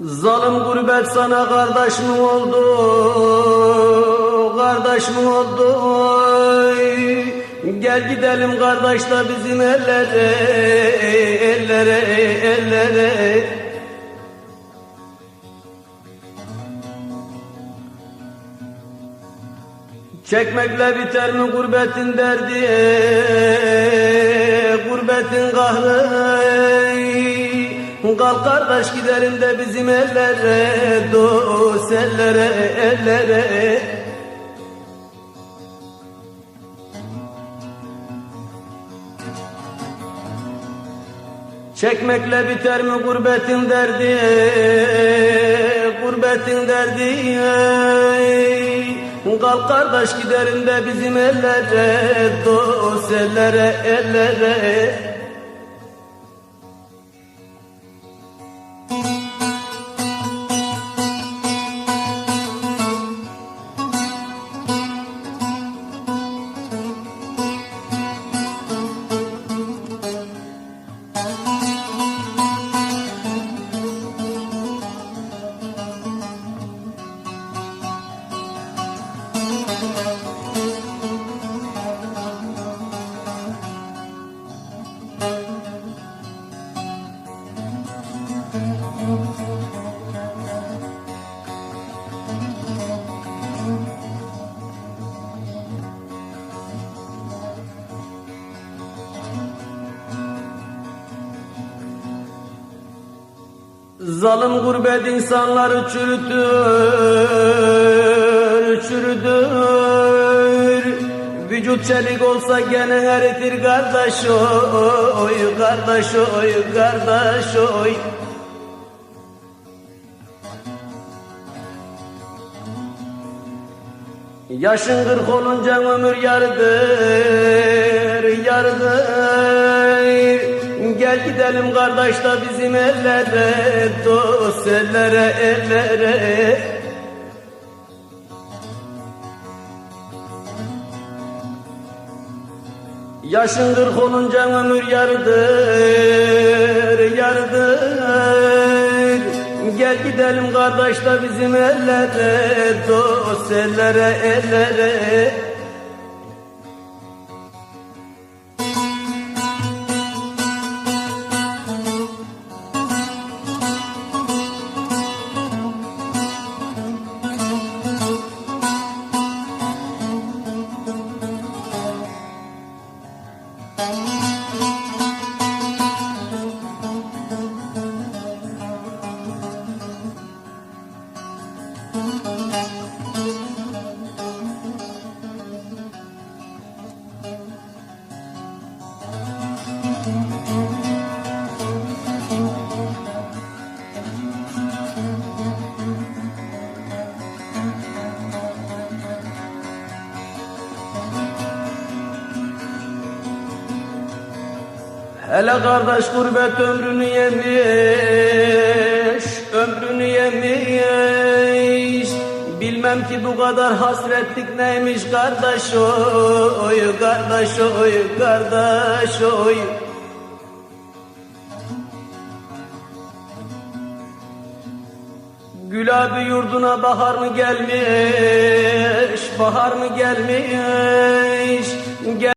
Zalim gurbet sana kardeş mi oldu? Kardeş mi oldu? Gel gidelim kardeş da bizim ellere, ellere, ellere. Çekmekle biter mi gurbetin derdi, gurbetin kahrı? Kalk kardeş gidelim de bizim ellere, dost ellere, ellere. Çekmekle biter mi gurbetin derdi, gurbetin derdi? Kalk kardeş gidelim de bizim ellere, dost ellere, ellere. Zalim gurbet insanları çürütür, çürütür. Vücut çelik olsa gene eritir kardeş oy, kardeş oy, kardeş oy. Yaşın kırk olunca ömür yarıdır, yarıdır. Gel gidelim kardeş bizim ellere, dost ellere, ellere. Yaşın kırk olunca ömür yarıdır, yarıdır. Gel gidelim kardeş da bizim ellere, dost ellere, ellere. Hele kardeş gurbet ömrünü yemiş, ömrünü yemiş. Bilmem ki bu kadar hasretlik neymiş kardeş oy, kardeş oy, kardeş oy. Gül abi yurduna bahar mı gelmiş, bahar mı gelmiş? Gel